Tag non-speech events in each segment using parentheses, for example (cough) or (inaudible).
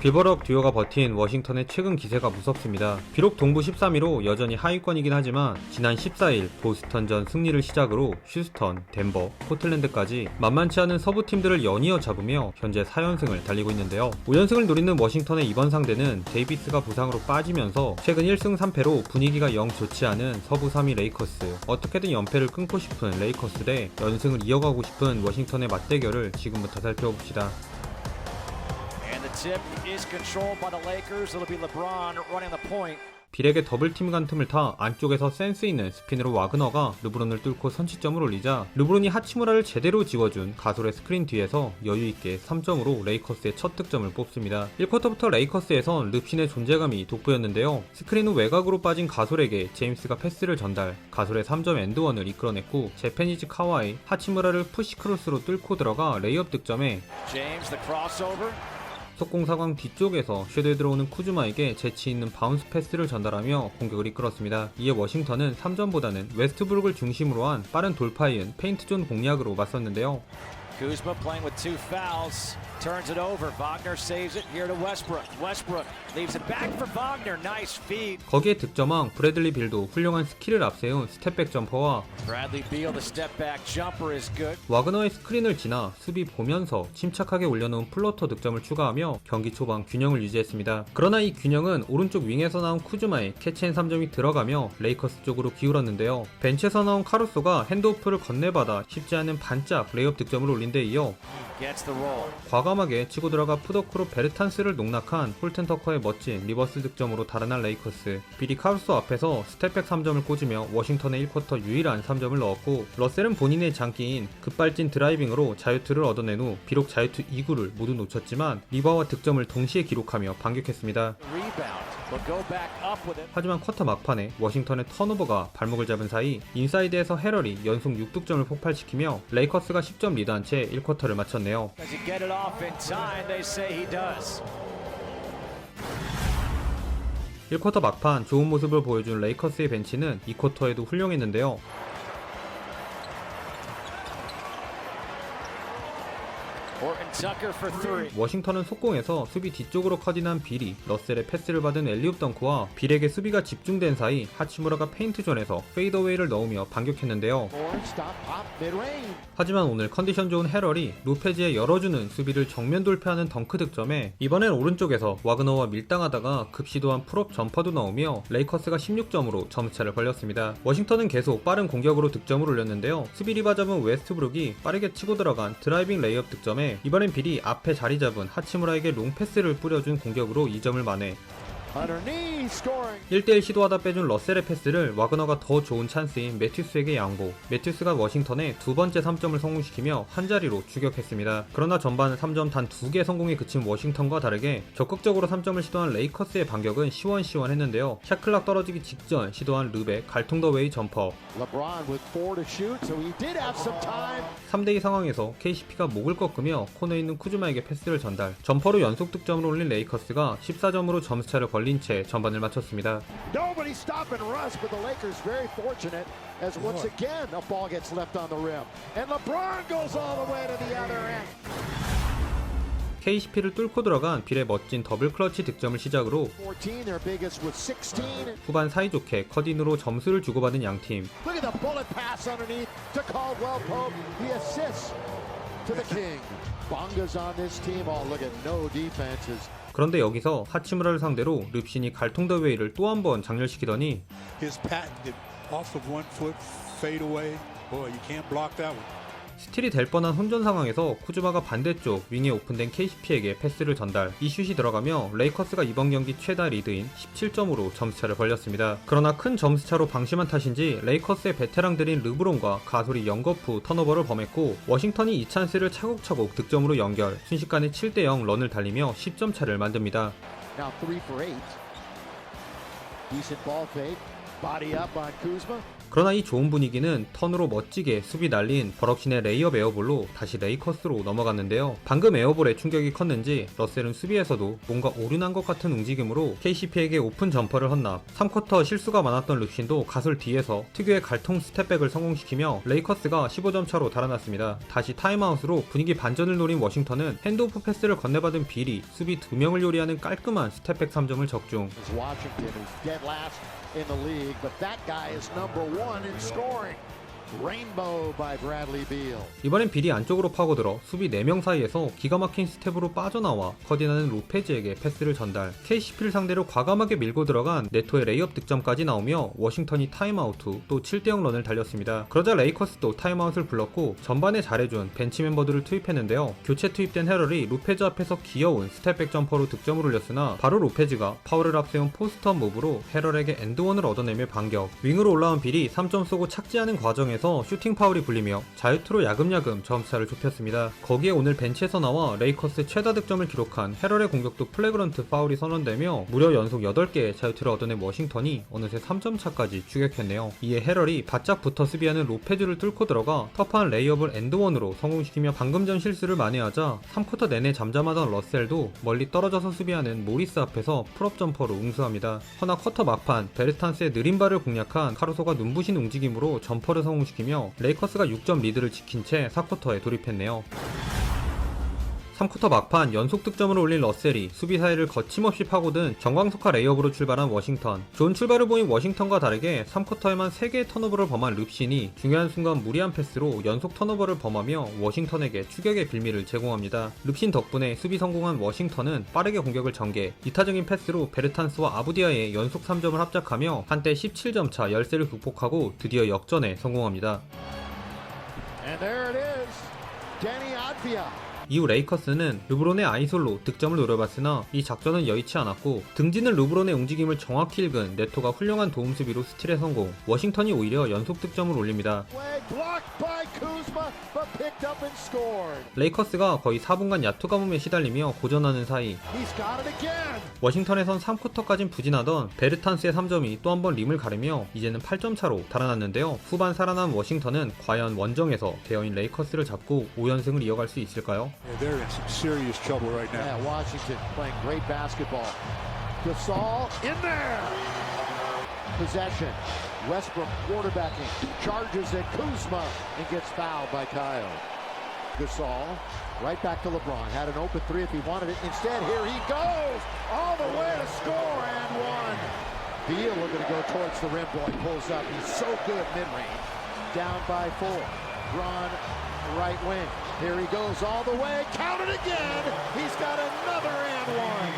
빌버럭 듀오가 버틴 워싱턴의 최근 기세가 무섭습니다. 비록 동부 13위로 여전히 하위권이긴 하지만 지난 14일 보스턴전 승리를 시작으로 휴스턴, 덴버, 포틀랜드까지 만만치 않은 서부 팀들을 연이어 잡으며 현재 4연승을 달리고 있는데요. 5연승을 노리는 워싱턴의 이번 상대는 데이비스가 부상으로 빠지면서 최근 1승 3패로 분위기가 영 좋지 않은 서부 3위 레이커스 어떻게든 연패를 끊고 싶은 레이커스 대 연승을 이어가고 싶은 워싱턴의 맞대결을 지금부터 살펴봅시다. 빌에게 더블팀 간 틈을 타 안쪽에서 센스 있는 스핀으로 와그너가 르브론을 뚫고 선취점을 올리자 르브론이 하치무라를 제대로 지워준 가솔의 스크린 뒤에서 여유있게 3점으로 레이커스의 첫 득점을 뽑습니다. 1쿼터부터 레이커스에선 릅신의 존재감이 돋보였는데요. 스크린 후 외곽으로 빠진 가솔에게 제임스가 패스를 전달, 가솔의 3점 엔드원을 이끌어냈고 제페니즈 카와이, 하치무라를 푸시크로스로 뚫고 들어가 레이업 득점에 crossover. 속공 사광 뒤쪽에서 쉐도에 들어오는 쿠즈마에게 재치 있는 바운스 패스를 전달하며 공격을 이끌었습니다. 이에 워싱턴은 3점보다는 웨스트브룩을 중심으로 한 빠른 돌파이은 페인트존 공략으로 맞섰는데요. Kuzma playing with two fouls. Turns it over. Wagner saves it here to Westbrook. Westbrook leaves it back for Wagner. Nice feed. 거기에 득점왕 브래들리 빌도 훌륭한 스킬을 앞세운 스텝백 점퍼와 Bradley Beal, the step back jumper is good. 와그너의 스크린을 지나 수비 보면서 침착하게 올려놓은 플로터 득점을 추가하며 경기 초반 균형을 유지했습니다. 그러나 이 균형은 오른쪽 윙에서 나온 쿠즈마의 캐치앤 3점이 들어가며 레이커스 쪽으로 기울었는데요. 벤치에서 나온 카루소가 핸드오프를 건네받아 쉽지 않은 반짝 레이업 득점을 올린 데 이어. 과감하게 치고 들어가 푸더크로 베르탄스를 농락한 홀튼 터커의 멋진 리버스 득점으로 달아난 레이커스. 비리 카루소 앞에서 스텝백 3점을 꽂으며 워싱턴의 1쿼터 유일한 3점을 넣었고 러셀은 본인의 장기인 급발진 드라이빙으로 자유투를 얻어낸 후 비록 자유투 2구를 모두 놓쳤지만 리바와 득점을 동시에 기록하며 반격했습니다 하지만 쿼터 막판에 워싱턴의 턴오버가 발목을 잡은 사이 인사이드에서 헤럴이 연속 6득점을 폭발시키며 레이커스가 10점 리드한 채 1쿼터를 마쳤네요 Does he get it off in time? They say he does. 1쿼터 막판 좋은 모습을 보여준 레이커스의 벤치는 2쿼터에도 훌륭했는데요. 워싱턴은 속공에서 수비 뒤쪽으로 커진한 빌이 러셀의 패스를 받은 엘리웁 덩크와 빌에게 수비가 집중된 사이 하치무라가 페인트존에서 페이더웨이를 넣으며 반격했는데요. 하지만 오늘 컨디션 좋은 헤럴이 로페즈의 열어주는 수비를 정면 돌파하는 덩크 득점에 이번엔 오른쪽에서 와그너와 밀당하다가 급시도한 풀업 점퍼도 넣으며 레이커스가 16점으로 점수차를 벌렸습니다. 워싱턴은 계속 빠른 공격으로 득점을 올렸는데요. 수비 리바 잡은 웨스트브룩이 빠르게 치고 들어간 드라이빙 레이업 득점에 이번엔 빌이 앞에 자리 잡은 하치무라에게 롱패스를 뿌려준 공격으로 2점을 만회. 1대1 시도하다 빼준 러셀의 패스를 와그너가 더 좋은 찬스인 매튜스에게 양보. 매튜스가 워싱턴의 두 번째 3점을 성공시키며 한 자리로 추격했습니다. 그러나 전반 3점 단 두 개 성공에 그친 워싱턴과 다르게 적극적으로 3점을 시도한 레이커스의 반격은 시원시원했는데요. 샤클락 떨어지기 직전 시도한 르베 갈통더웨이 점퍼. LeBron with four to shoot, so he did have some time. 3대2 상황에서 KCP가 목을 꺾으며 코너에 있는 쿠즈마에게 패스를 전달. 점퍼로 연속 득점을 올린 레이커스가 14점으로 점수차를 벌린 채 전반을 마쳤습니다. Nobody stop and rush, but the Lakers very fortunate as once again a ball gets left on the rim. And LeBron goes all the way to the other end. KCP를 뚫고 들어간 빌의 멋진 더블 클러치 득점을 시작으로 14, their biggest was 16. 후반 사이좋게 컷인으로 점수를 주고받은 양팀 Look at the bullet pass underneath to Caldwell Pope. The assist to the King. Bonga's on this team. Oh, look at no defenses. 그런데 여기서 하치무라를 상대로 릅신이 갈통더웨이를 또 한 번 장렬시키더니. 스틸이 될 뻔한 혼전 상황에서 쿠즈마가 반대쪽 윙에 오픈된 KCP에게 패스를 전달 이 슛이 들어가며 레이커스가 이번 경기 최다 리드인 17점으로 점수차를 벌렸습니다. 그러나 큰 점수차로 방심한 탓인지 레이커스의 베테랑들인 르브론과 가솔이 연거푸 턴오버를 범했고 워싱턴이 이 찬스를 차곡차곡 득점으로 연결 순식간에 7대0 런을 달리며 10점 차를 만듭니다. Now three for eight. Decent ball fake. Body up on Kuzma. 그러나 이 좋은 분위기는 턴으로 멋지게 수비 날린 버럭신의 레이업 에어볼로 다시 레이커스로 넘어갔는데요. 방금 에어볼의 충격이 컸는지 러셀은 수비에서도 뭔가 오류난 것 같은 움직임으로 KCP에게 오픈 점퍼를 헌납 3쿼터 실수가 많았던 르신도 가솔 뒤에서 특유의 갈통 스텝백을 성공시키며 레이커스가 15점 차로 달아났습니다. 다시 타임아웃으로 분위기 반전을 노린 워싱턴은 핸드오프 패스를 건네받은 빌이 수비 2명을 요리하는 깔끔한 스텝백 3점을 적중 in the league, but that guy is number one in scoring. 이번엔 빌이 안쪽으로 파고들어 수비 4명 사이에서 기가 막힌 스텝으로 빠져나와 커디나는 로페즈에게 패스를 전달 KCP를 상대로 과감하게 밀고 들어간 네토의 레이업 득점까지 나오며 워싱턴이 타임아웃 후 또 7대0 런을 달렸습니다. 그러자 레이커스도 타임아웃을 불렀고 전반에 잘해준 벤치 멤버들을 투입했는데요. 교체 투입된 헤럴이 로페즈 앞에서 귀여운 스텝백 점퍼로 득점을 올렸으나 바로 로페즈가 파울을 앞세운 포스트업 무브로 헤럴에게 엔드원을 얻어내며 반격. 윙으로 올라온 빌이 3점 쏘고 착지하는 과정에서 슈팅 파울이 불리며 자유투로 야금야금 점차를 좁혔습니다. 거기에 오늘 벤치에서 나와 레이커스의 최다 득점을 기록한 헤럴의 공격도 플래그런트 파울이 선언되며 무려 연속 8개의 자유투를 얻어낸 워싱턴이 어느새 3점 차까지 추격했네요. 이에 헤럴이 바짝 붙어 수비하는 로페즈를 뚫고 들어가 터프한 레이업을 엔드원으로 성공시키며 방금 전 실수를 만회하자 3쿼터 내내 잠잠하던 러셀도 멀리 떨어져서 수비하는 모리스 앞에서 풀업 점퍼로 응수합니다. 허나 쿼터 막판 베르탄스의 느린 발을 공략한 카루소가 눈부신 움직임으로 점퍼를 성공시키며 레이커스가 6점 리드를 지킨 채 4쿼터에 돌입했네요. 3쿼터 막판 연속 득점을 올린 러셀이 수비 사이를 거침없이 파고든 정광석화 레이업으로 출발한 워싱턴. 좋은 출발을 보인 워싱턴과 다르게 3쿼터에만 3개의 턴오버를 범한 릅신이 중요한 순간 무리한 패스로 연속 턴오버를 범하며 워싱턴에게 추격의 빌미를 제공합니다. 릅신 덕분에 수비 성공한 워싱턴은 빠르게 공격을 전개, 이타적인 패스로 베르탄스와 아부디아의 연속 3점을 합작하며 한때 17점 차 열세를 극복하고 드디어 역전에 성공합니다. And there it is. Danny Advia. 이후 레이커스는 르브론의 아이솔로 득점을 노려봤으나 이 작전은 여의치 않았고 등지는 르브론의 움직임을 정확히 읽은 네토가 훌륭한 도움 수비로 스틸에 성공. 워싱턴이 오히려 연속 득점을 올립니다. Way blocked by Kuzma, but picked up and scored. 레이커스가 거의 4분간 야투 가뭄에 시달리며 고전하는 사이. 워싱턴에선 3쿼터까진 부진하던 베르탄스의 3점이 또 한 번 림을 가르며 이제는 8점 차로 달아났는데요. 후반 살아난 워싱턴은 과연 원정에서 대여인 레이커스를 잡고 5연승을 이어갈 수 있을까요? Yeah, they're in some serious trouble right now. Yeah, Washington playing great basketball. Gasol in there. Possession. Westbrook quarterbacking. Charges at Kuzma and gets fouled by Kyle. Gasol right back to LeBron. Had an open three if he wanted it. Instead, here he goes all the way to score and one. Beal looking to go towards the rim. Boy, pulls up. He's so good mid-range. Down by four. Braun right wing. Here he goes all the way. Count it again. He's got another and one.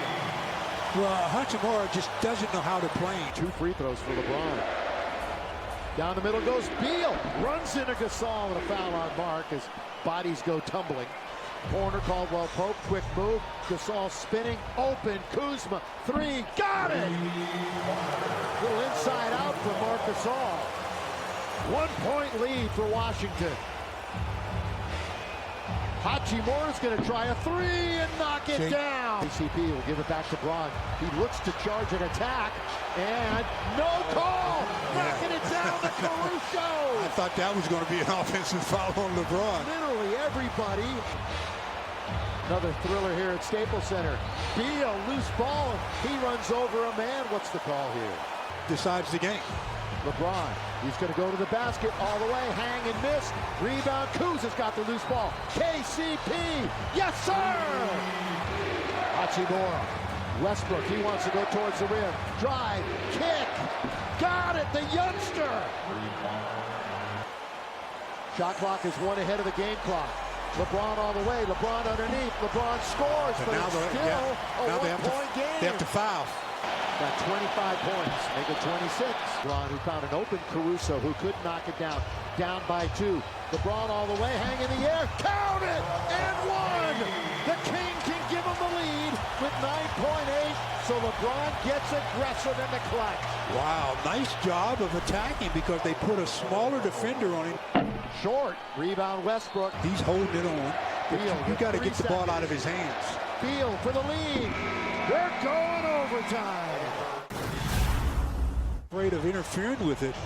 Well, Hachimura just doesn't know how to play. Two free throws for LeBron. Down the middle goes Beal. Runs into Gasol with a foul on Mark as bodies go tumbling. Corner Caldwell Pope. Quick move. Gasol spinning. Open. Kuzma. Three. Got it. Little inside out for Mark Gasol. One point lead for Washington. Hachimura's going to try a three and knock it See? down. PCP will give it back to Braun. He looks to charge an attack, and no call. Knocking it down to (laughs) I thought that was going to be an (laughs) offensive foul on LeBron. Literally everybody. Another thriller here at Staples Center. Be a loose ball. He runs over a man. What's the call here? Decides the game. LeBron, he's going to go to the basket all the way, hang and miss. Rebound, Kuz has got the loose ball. KCP, yes sir! Hachimura, Westbrook, he wants to go towards the rim. Drive, kick, got it, the youngster! Shot clock is one ahead of the game clock. LeBron all the way, LeBron underneath, LeBron scores, And but now, it's still yeah, a now they, have one-point game. they have to foul. Got 25 points, make it 26. LeBron who found an open Caruso who could knock it down. Down by two. LeBron all the way, hang in the air, count it, and one. The King can give him the lead with 9.8, so LeBron gets aggressive in the clutch. Wow, nice job of attacking because they put a smaller defender on him. Short, rebound Westbrook. He's holding it on. Beal you, got to get the ball out of his hands. Beal for the lead. They're going overtime. Afraid of interfering with it.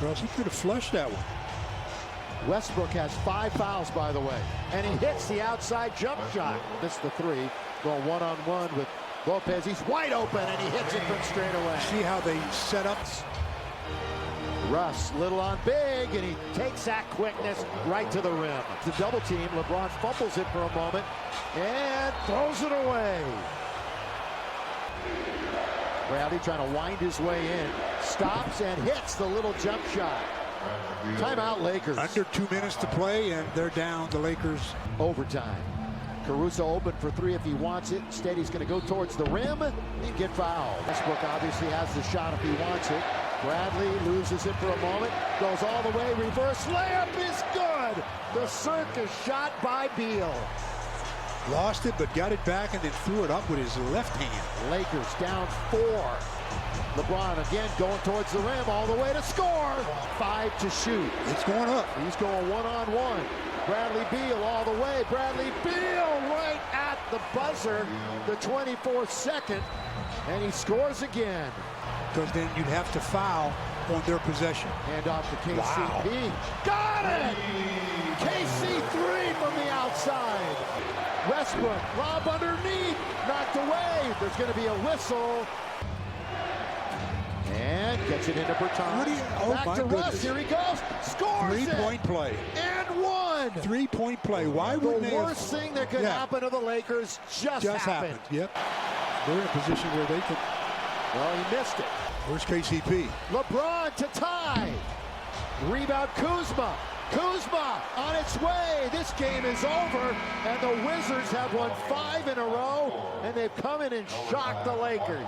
or else he could have flushed that one. Westbrook has five fouls, by the way, and he hits the outside jump shot. This the three, going one on one with Lopez. He's wide open, and he hits it from straight away. See how they set up? Russ, little on big, and he takes that quickness right to the rim. The double team, LeBron fumbles it for a moment and throws it away. Bradley trying to wind his way in, stops and hits the little jump shot. Timeout Lakers. Under two minutes to play, and they're down. The Lakers. Overtime. Caruso open for three if he wants it. Instead, he's going to go towards the rim and get fouled. Westbrook obviously has the shot if he wants it. Bradley loses it for a moment, goes all the way, reverse layup is good. The circus shot by Beal. Lost it, but got it back and then threw it up with his left hand. Lakers down four. LeBron again going towards the rim all the way to score. Five to shoot. It's going up. He's going one on one. Bradley Beal all the way. Bradley Beal right at the buzzer, the 24th second, and he scores again. Because then you'd have to foul on their possession. Hand off to KCP. Wow. Got it! KC3 from the outside. Westbrook, lob underneath, knocked away. There's going to be a whistle. Gets it into you- oh Back my to Russ. Here he goes. Scores. Three-point play. And one. Three-point play. Why The wouldn't they have- worst thing that could Yeah. happen to the Lakers just, Just happened. happened. Yep. They're in a position where they can. Well, he missed it. Where's KCP? LeBron to tie. Rebound Kuzma. Kuzma on its way. This game is over, and the Wizards have won five in a row, and they've come in and shocked the Lakers.